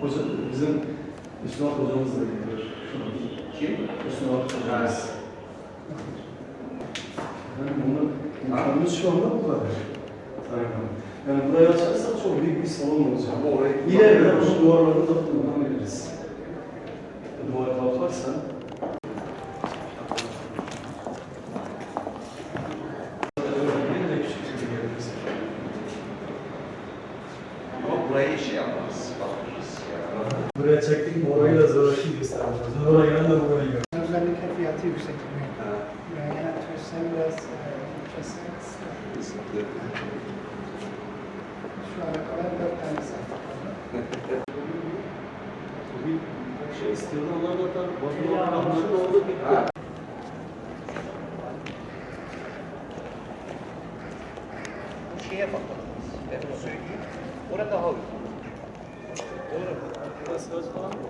Hoca, bizim Müslüman hocamız da gidiyor. Kim? Müslüman hocamız. Yani bunu imkanımız şu anda bu kadar. Yani burayı açarsak çok büyük bir salon olacak. Ama orayı... İleride onu duvarlarında kullanabiliriz. Duvar kalkarsa Burayı şey yaparız, bakırız. Yani. Buraya çektik orayı da zoraki göstereceğiz. Oraya gelen de burayı gör. Özellikle fiyatı yüksek. Yani turistten biraz e, kesin. Şu ana kadar dört tane sattık. Bir şey istiyordu onlar da tabii bakıyor. Anlaşıl oldu. Bu şeye bakalım. Ben onu söyleyeyim. Burada da hoş. Doğru. Nasıl hoş falan mı?